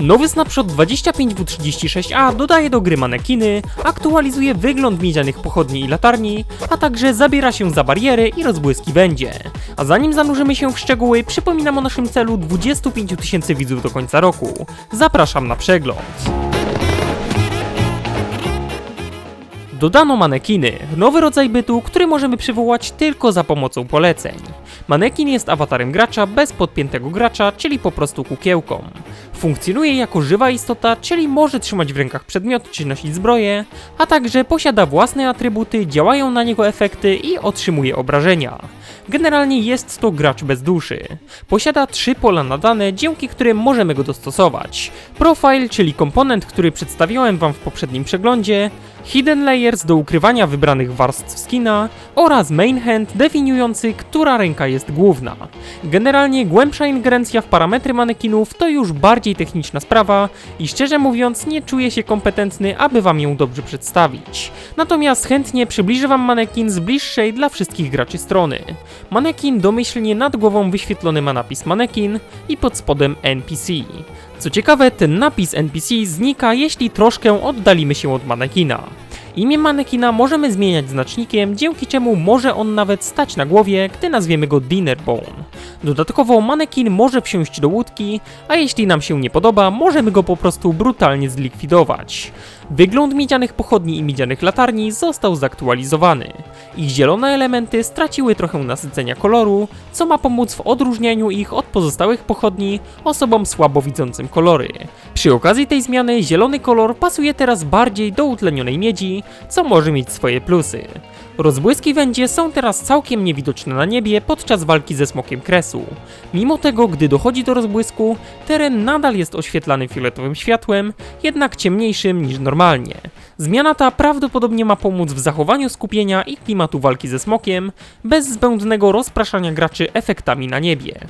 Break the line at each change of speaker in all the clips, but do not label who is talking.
Nowy snapshot 25W36A dodaje do gry manekiny, aktualizuje wygląd miedzianych pochodni i latarni, a także zabiera się za bariery i rozbłyski będzie. A zanim zanurzymy się w szczegóły, przypominam o naszym celu 25 tysięcy widzów do końca roku. Zapraszam na przegląd. Dodano manekiny, nowy rodzaj bytu, który możemy przywołać tylko za pomocą poleceń. Manekin jest awatarem gracza bez podpiętego gracza, czyli po prostu kukiełką. Funkcjonuje jako żywa istota, czyli może trzymać w rękach przedmiot czy nosić zbroję, a także posiada własne atrybuty, działają na niego efekty i otrzymuje obrażenia. Generalnie jest to gracz bez duszy. Posiada trzy pola nadane, dzięki którym możemy go dostosować. Profile, czyli komponent, który przedstawiałem wam w poprzednim przeglądzie, Hidden Do ukrywania wybranych warstw skina oraz Main Hand definiujący, która ręka jest główna. Generalnie głębsza ingerencja w parametry manekinów to już bardziej techniczna sprawa i szczerze mówiąc nie czuję się kompetentny, aby wam ją dobrze przedstawić. Natomiast chętnie przybliżę wam manekin z bliższej dla wszystkich graczy strony. Manekin domyślnie nad głową wyświetlony ma napis manekin i pod spodem NPC. Co ciekawe, ten napis NPC znika, jeśli troszkę oddalimy się od manekina. Imię manekina możemy zmieniać znacznikiem, dzięki czemu może on nawet stać na głowie, gdy nazwiemy go Dinnerbone. Dodatkowo manekin może wsiąść do łódki, a jeśli nam się nie podoba, możemy go po prostu brutalnie zlikwidować. Wygląd miedzianych pochodni i miedzianych latarni został zaktualizowany. Ich zielone elementy straciły trochę nasycenia koloru, co ma pomóc w odróżnianiu ich od pozostałych pochodni osobom słabo widzącym kolory. Przy okazji tej zmiany zielony kolor pasuje teraz bardziej do utlenionej miedzi, co może mieć swoje plusy. Rozbłyski wędzie są teraz całkiem niewidoczne na niebie podczas walki ze smokiem kresu. Mimo tego, gdy dochodzi do rozbłysku, teren nadal jest oświetlany fioletowym światłem, jednak ciemniejszym niż normalnie. Zmiana ta prawdopodobnie ma pomóc w zachowaniu skupienia i klimatu walki ze smokiem, bez zbędnego rozpraszania graczy efektami na niebie.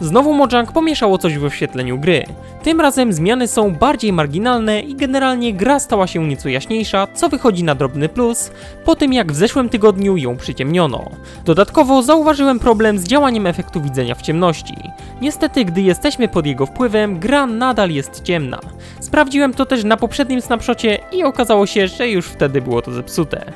Znowu Mojang pomieszało coś w oświetleniu gry. Tym razem zmiany są bardziej marginalne i generalnie gra stała się nieco jaśniejsza, co wychodzi na drobny plus, po tym jak w zeszłym tygodniu ją przyciemniono. Dodatkowo zauważyłem problem z działaniem efektu widzenia w ciemności. Niestety, gdy jesteśmy pod jego wpływem, gra nadal jest ciemna. Sprawdziłem to też na poprzednim snapshocie i okazało się, że już wtedy było to zepsute.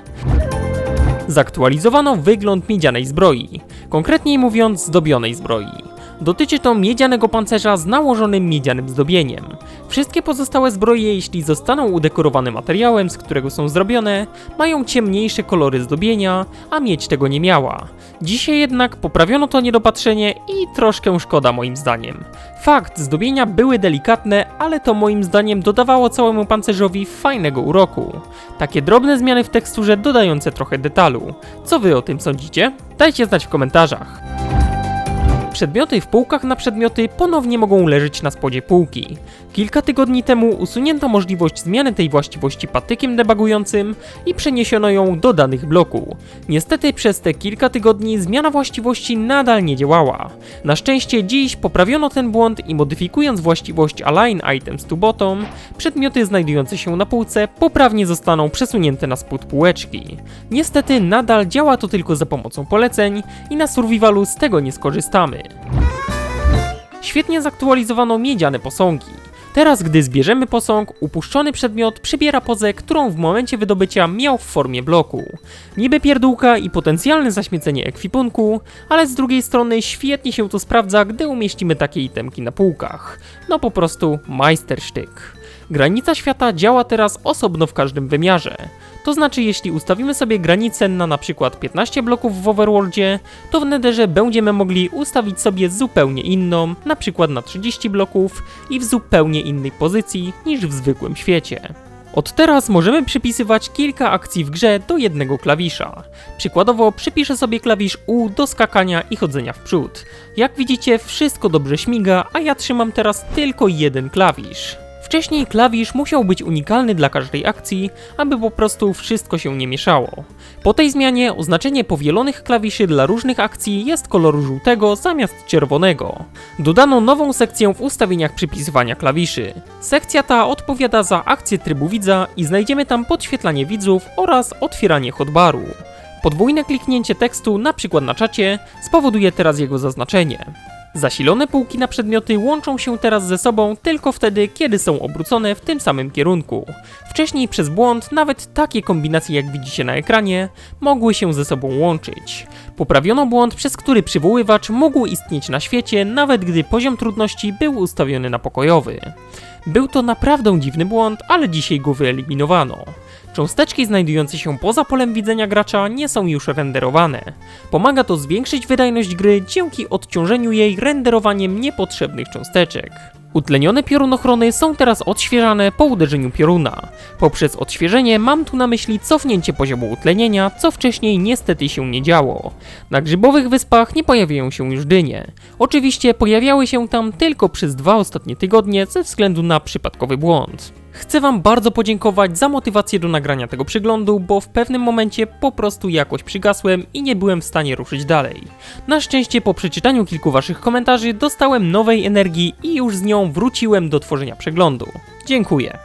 Zaktualizowano wygląd miedzianej zbroi, konkretniej mówiąc zdobionej zbroi. Dotyczy to miedzianego pancerza z nałożonym miedzianym zdobieniem. Wszystkie pozostałe zbroje, jeśli zostaną udekorowane materiałem, z którego są zrobione, mają ciemniejsze kolory zdobienia, a miedź tego nie miała. Dzisiaj jednak poprawiono to niedopatrzenie i troszkę szkoda moim zdaniem. Fakt, zdobienia były delikatne, ale to moim zdaniem dodawało całemu pancerzowi fajnego uroku. Takie drobne zmiany w teksturze dodające trochę detalu. Co wy o tym sądzicie? Dajcie znać w komentarzach. Przedmioty w półkach na przedmioty ponownie mogą leżeć na spodzie półki. Kilka tygodni temu usunięto możliwość zmiany tej właściwości patykiem debugującym i przeniesiono ją do danych bloku. Niestety przez te kilka tygodni zmiana właściwości nadal nie działała. Na szczęście dziś poprawiono ten błąd i modyfikując właściwość Align Items to Bottom, przedmioty znajdujące się na półce poprawnie zostaną przesunięte na spód półeczki. Niestety nadal działa to tylko za pomocą poleceń i na survivalu z tego nie skorzystamy. Świetnie zaktualizowano miedziane posągi. Teraz, gdy zbierzemy posąg, upuszczony przedmiot przybiera pozę, którą w momencie wydobycia miał w formie bloku. Niby pierdółka i potencjalne zaśmiecenie ekwipunku, ale z drugiej strony świetnie się to sprawdza, gdy umieścimy takie itemki na półkach. No po prostu majstersztyk. Granica świata działa teraz osobno w każdym wymiarze. To znaczy, jeśli ustawimy sobie granicę na przykład 15 bloków w Overworldzie, to w Netherze będziemy mogli ustawić sobie zupełnie inną, przykład na 30 bloków i w zupełnie innej pozycji niż w zwykłym świecie. Od teraz możemy przypisywać kilka akcji w grze do jednego klawisza. Przykładowo przypiszę sobie klawisz U do skakania i chodzenia w przód. Jak widzicie, wszystko dobrze śmiga, a ja trzymam teraz tylko jeden klawisz. Wcześniej klawisz musiał być unikalny dla każdej akcji, aby po prostu wszystko się nie mieszało. Po tej zmianie oznaczenie powielonych klawiszy dla różnych akcji jest koloru żółtego zamiast czerwonego. Dodano nową sekcję w ustawieniach przypisywania klawiszy. Sekcja ta odpowiada za akcję trybu widza i znajdziemy tam podświetlanie widzów oraz otwieranie hotbaru. Podwójne kliknięcie tekstu, na przykład na czacie, spowoduje teraz jego zaznaczenie. Zasilone półki na przedmioty łączą się teraz ze sobą tylko wtedy, kiedy są obrócone w tym samym kierunku. Wcześniej przez błąd nawet takie kombinacje jak widzicie na ekranie mogły się ze sobą łączyć. Poprawiono błąd, przez który przywoływacz mógł istnieć na świecie, nawet gdy poziom trudności był ustawiony na pokojowy. Był to naprawdę dziwny błąd, ale dzisiaj go wyeliminowano. Cząsteczki znajdujące się poza polem widzenia gracza nie są już renderowane. Pomaga to zwiększyć wydajność gry dzięki odciążeniu jej renderowaniem niepotrzebnych cząsteczek. Utlenione piorunochrony są teraz odświeżane po uderzeniu pioruna. Poprzez odświeżenie mam tu na myśli cofnięcie poziomu utlenienia, co wcześniej niestety się nie działo. Na grzybowych wyspach nie pojawiają się już dynie. Oczywiście pojawiały się tam tylko przez dwa ostatnie tygodnie ze względu na przypadkowy błąd. Chcę Wam bardzo podziękować za motywację do nagrania tego przyglądu, bo w pewnym momencie po prostu jakoś przygasłem i nie byłem w stanie ruszyć dalej. Na szczęście po przeczytaniu kilku Waszych komentarzy dostałem nowej energii i już z nią wróciłem do tworzenia przeglądu. Dziękuję.